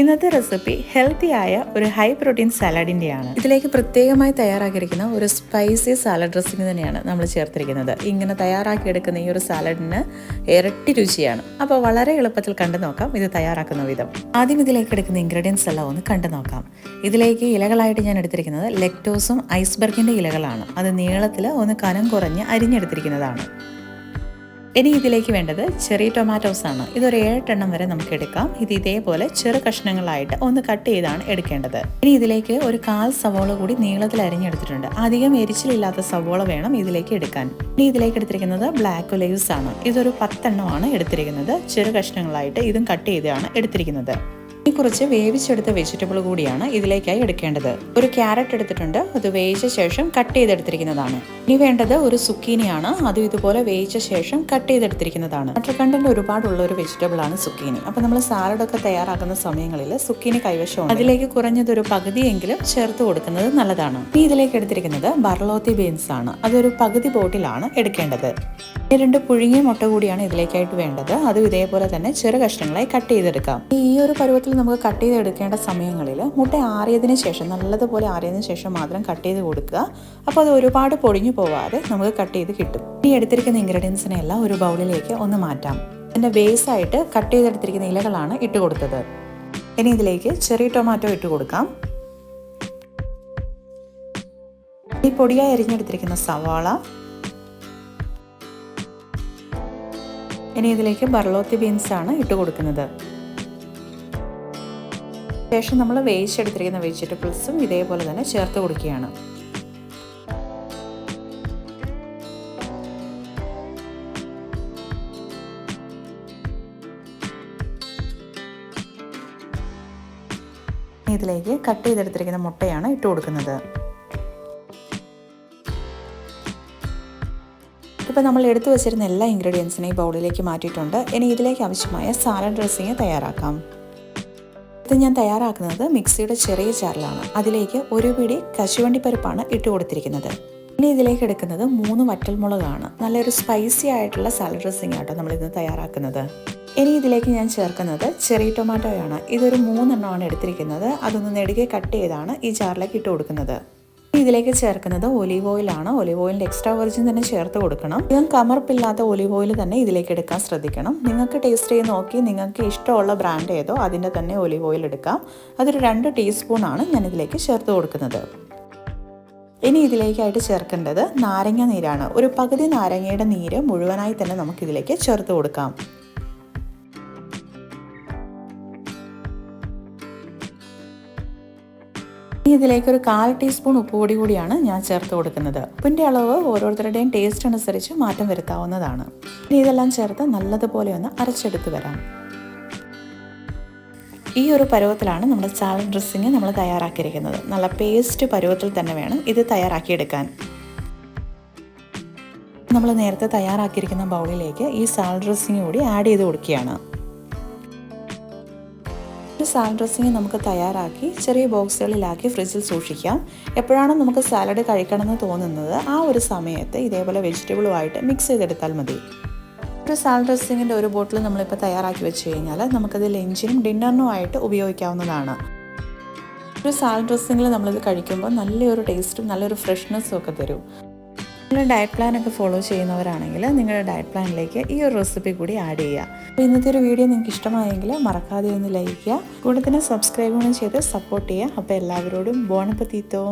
ഇന്നത്തെ recipe healthy ആയ ഒരു ഹൈ പ്രോട്ടീൻ സാലഡിന്റെയാണ് ഇതിലേക്ക് പ്രത്യേകമായി തയ്യാറാക്കിയിരിക്കുന്ന ഒരു സ്പൈസി സാലഡ് ഡ്രസ്സിങ് തന്നെയാണ് നമ്മൾ ചേർത്തിരിക്കുന്നത്. ഇങ്ങനെ തയ്യാറാക്കിയെടുക്കുന്ന ഈ ഒരു സാലഡിന് ഇരട്ടി രുചിയാണ്. അപ്പോൾ വളരെ എളുപ്പത്തിൽ കണ്ടു നോക്കാം ഇത് തയ്യാറാക്കുന്ന വിധം. ആദ്യം ഇതിലേക്ക് എടുക്കുന്ന ഇൻഗ്രീഡിയൻസ് എല്ലാം ഒന്ന് കണ്ടു നോക്കാം. ഇതിലേക്ക് ഇലകളായിട്ട് ഞാൻ എടുത്തിരിക്കുന്നത് ലെക്ടോസും ഐസ്ബർഗിന്റെ ഇലകളാണ്. അത് നീളത്തിൽ ഒന്ന് കനം കുറഞ്ഞ് അരിഞ്ഞെടുത്തിരിക്കുന്നതാണ്. ഇനി ഇതിലേക്ക് വേണ്ടത് ചെറിയ ടൊമാറ്റോസ് ആണ് ഇതൊരു ഏഴെട്ടെണ്ണം വരെ നമുക്ക് എടുക്കാം. ഇത് ഇതേപോലെ ചെറു കഷ്ണങ്ങളായിട്ട് ഒന്ന് കട്ട് ചെയ്താണ് എടുക്കേണ്ടത്. ഇനി ഇതിലേക്ക് ഒരു കാൽ സവോള കൂടി നീളത്തിൽ അരിഞ്ഞെടുത്തിട്ടുണ്ട്. അധികം എരിച്ചിലില്ലാത്ത സവോള വേണം ഇതിലേക്ക് എടുക്കാൻ. ഇനി ഇതിലേക്ക് എടുത്തിരിക്കുന്നത് ബ്ലാക്ക് ഒലീവ്സ് ആണ് ഇതൊരു പത്തെണ്ണമാണ് എടുത്തിരിക്കുന്നത്. ചെറു കഷ്ണങ്ങളായിട്ട് ഇതും കട്ട് ചെയ്താണ് എടുത്തിരിക്കുന്നത്. ഇനി കുറച്ച് വേവിച്ചെടുത്ത വെജിറ്റബിൾ കൂടിയാണ് ഇതിലേക്കായി എടുക്കേണ്ടത്. ഒരു ക്യാരറ്റ് എടുത്തിട്ടുണ്ട്. അത് വേവിച്ച ശേഷം കട്ട് ചെയ്തെടുത്തിരിക്കുന്നതാണ്. ഇനി വേണ്ടത് ഒരു സുക്കീനിയാണ് അത് ഇതുപോലെ വേവിച്ച ശേഷം കട്ട് ചെയ്തെടുത്തിരിക്കുന്നതാണ്. വാട്ടർ കണ്ടന്റ് ഒരുപാടുള്ള ഒരു വെജിറ്റബിൾ ആണ് സുക്കീനി അപ്പൊ നമ്മൾ സാലഡ് ഒക്കെ തയ്യാറാക്കുന്ന സമയങ്ങളിൽ സുക്കീനി കൈവശം അതിലേക്ക് കുറഞ്ഞത് ഒരു പകുതിയെങ്കിലും ചേർത്ത് കൊടുക്കുന്നത് നല്ലതാണ്. ഇനി ഇതിലേക്ക് എടുത്തിരിക്കുന്നത് ബർലോത്തി ബീൻസ് ആണ്. അതൊരു പകുതി ബോട്ടിലാണ് എടുക്കേണ്ടത്. രണ്ട് പുഴുങ്ങിയ മുട്ട കൂടിയാണ് ഇതിലേക്കായിട്ട് വേണ്ടത്. അതും ഇതേപോലെ തന്നെ ചെറു കഷ്ണങ്ങളായി കട്ട് ചെയ്തെടുക്കാം. ഈ ഒരു പരുവത്തിൽ നമുക്ക് കട്ട് ചെയ്തെടുക്കേണ്ട സമയങ്ങളിൽ മുട്ട ആറിയതിന് ശേഷം നല്ലതുപോലെ ആറിയതിന് ശേഷം മാത്രം കട്ട് ചെയ്ത് കൊടുക്കുക. അപ്പോൾ അത് ഒരുപാട് പൊടിഞ്ഞു പോവാതെ നമുക്ക് കട്ട് ചെയ്ത് കിട്ടും. ഈ എടുത്തിരിക്കുന്ന ഇൻഗ്രീഡിയൻസിനെ എല്ലാം ഒരു ബൗളിലേക്ക് ഒന്ന് മാറ്റാം. അതിന്റെ ബേസായിട്ട് കട്ട് ചെയ്തെടുത്തിരിക്കുന്ന ഇലകളാണ് ഇട്ട് കൊടുത്തത്. ഇനി ഇതിലേക്ക് ചെറിയ ടൊമാറ്റോ ഇട്ട് കൊടുക്കാം. ഈ പൊടിയായി അരിഞ്ഞെടുത്തിരിക്കുന്ന സവാള ഇനി ഇതിലേക്ക് ബർലോത്തി ബീൻസ് ആണ് ഇട്ട് കൊടുക്കുന്നത്. ശേഷം നമ്മൾ വേവിച്ചെടുത്തിരിക്കുന്ന വെജിറ്റബിൾസും ഇതേപോലെ തന്നെ ചേർത്ത് കൊടുക്കുകയാണ്. ഇതിലേക്ക് കട്ട് ചെയ്തെടുത്തിരിക്കുന്ന മുട്ടയാണ് ഇട്ട് കൊടുക്കുന്നത്. ഇപ്പോൾ നമ്മൾ എടുത്തു വെച്ചിരുന്ന എല്ലാ ഇൻഗ്രീഡിയൻസിനെയും ബൗളിലേക്ക് മാറ്റിയിട്ടുണ്ട്. ഇനി ഇതിലേക്ക് ആവശ്യമായ സാലഡ് ഡ്രസ്സിങ് തയ്യാറാക്കാം. ഇത് ഞാൻ തയ്യാറാക്കുന്നത് മിക്സിയുടെ ചെറിയ ചാറിലാണ് അതിലേക്ക് ഒരു പിടി കശുവണ്ടി പരിപ്പാണ് ഇട്ട് കൊടുത്തിരിക്കുന്നത്. ഇനി ഇതിലേക്ക് എടുക്കുന്നത് മൂന്ന് വറ്റൽമുളകാണ് നല്ലൊരു സ്പൈസി ആയിട്ടുള്ള സാലഡ് ഡ്രസ്സിങ് ആട്ടോ നമ്മളിന്ന് തയ്യാറാക്കുന്നത്. ഇനി ഇതിലേക്ക് ഞാൻ ചേർക്കുന്നത് ചെറിയ ടൊമാറ്റോയാണ് ഇതൊരു മൂന്നെണ്ണമാണ് എടുത്തിരിക്കുന്നത്. അതൊന്ന് നെടുകെ കട്ട് ചെയ്താണ് ഈ ചാറിലേക്ക് ഇട്ട് കൊടുക്കുന്നത്. ഇതിലേക്ക് ചേർക്കുന്നത് ഒലീവ് ഓയിലാണ് ഒലീവ് ഓയിലിന്റെ എക്സ്ട്രാ വെർജിൻ തന്നെ ചേർത്ത് കൊടുക്കണം. ഇതും കമർപ്പില്ലാത്ത ഒലീവ് ഓയിൽ തന്നെ ഇതിലേക്ക് എടുക്കാൻ ശ്രദ്ധിക്കണം. നിങ്ങൾക്ക് ടേസ്റ്റ് ചെയ്ത് നോക്കി നിങ്ങൾക്ക് ഇഷ്ടമുള്ള ബ്രാൻഡ് ഏതോ അതിന്റെ തന്നെ ഒലീവ് ഓയിൽ എടുക്കാം. അതൊരു രണ്ട് ടീസ്പൂൺ ആണ് ഞാൻ ഇതിലേക്ക് ചേർത്ത് കൊടുക്കുന്നത്. ഇനി ഇതിലേക്കായിട്ട് ചേർക്കേണ്ടത് നാരങ്ങ നീരാണ്. ഒരു പകുതി നാരങ്ങയുടെ നീര് മുഴുവനായി തന്നെ നമുക്കിതിലേക്ക് ചേർത്ത് കൊടുക്കാം. ഇനി ഇതിലേക്ക് ഒരു കാൽ ടീസ്പൂൺ ഉപ്പുപൊടി കൂടിയാണ് ഞാൻ ചേർത്ത് കൊടുക്കുന്നത്. ഉപ്പിന്റെ അളവ് ഓരോരുത്തരുടെയും ടേസ്റ്റ് അനുസരിച്ച് മാറ്റം വരുത്താവുന്നതാണ്. ഇനി ഇതെല്ലാം ചേർത്ത് നല്ലതുപോലെ ഒന്ന് അരച്ചെടുത്ത് വരാം. ഈ ഒരു പരുവത്തിലാണ് നമ്മുടെ സാലഡ് ഡ്രസ്സിങ് നമ്മൾ തയ്യാറാക്കിയിരിക്കുന്നത്. നല്ല പേസ്റ്റ് പരുവത്തിൽ തന്നെ വേണം ഇത് തയ്യാറാക്കിയെടുക്കാൻ. നമ്മൾ നേരത്തെ തയ്യാറാക്കിയിരിക്കുന്ന ബൗളിലേക്ക് ഈ സാലഡ് ഡ്രസ്സിങ് കൂടി ആഡ് ചെയ്ത് കൊടുക്കുകയാണ്. ഒരു സാലഡ് ഡ്രസ്സിങ് നമുക്ക് തയ്യാറാക്കി ചെറിയ ബോക്സുകളിലാക്കി ഫ്രിഡ്ജിൽ സൂക്ഷിക്കാം. എപ്പോഴാണോ നമുക്ക് സാലഡ് കഴിക്കണമെന്ന് തോന്നുന്നത് ആ ഒരു സമയത്ത് ഇതേപോലെ വെജിറ്റബിളുമായിട്ട് മിക്സ് ചെയ്തെടുത്താൽ മതി. ഒരു സാലഡ് ഡ്രസ്സിങ്ങിന്റെ ഒരു ബോട്ടിൽ നമ്മളിപ്പോൾ തയ്യാറാക്കി വെച്ച് കഴിഞ്ഞാൽ നമുക്കത് ലഞ്ചിനും ഡിന്നറിനും ആയിട്ട് ഉപയോഗിക്കാവുന്നതാണ്. ഒരു സാലഡ് ഡ്രസ്സിങ്ങിൽ നമ്മളിത് കഴിക്കുമ്പോൾ നല്ലൊരു ടേസ്റ്റും നല്ലൊരു ഫ്രഷ്നെസ്സും ഒക്കെ തരും. നിങ്ങൾ ഡയറ്റ് പ്ലാൻ ഒക്കെ ഫോളോ ചെയ്യുന്നവരാണെങ്കിൽ നിങ്ങളുടെ ഡയറ്റ് പ്ലാനിലേക്ക് ഈ ഒരു റെസിപ്പി കൂടി ആഡ് ചെയ്യുക. ഇന്നത്തെ ഒരു വീഡിയോ നിങ്ങൾക്ക് ഇഷ്ടമായെങ്കിൽ മറക്കാതെ ഒന്ന് ലൈക്ക് ചെയ്യുക. കൂടെ തന്നെ സബ്സ്ക്രൈബ് ചെയ്ത് സപ്പോർട്ട് ചെയ്യുക. അപ്പോൾ എല്ലാവരോടും ബോണപ്പത്തീത്തോ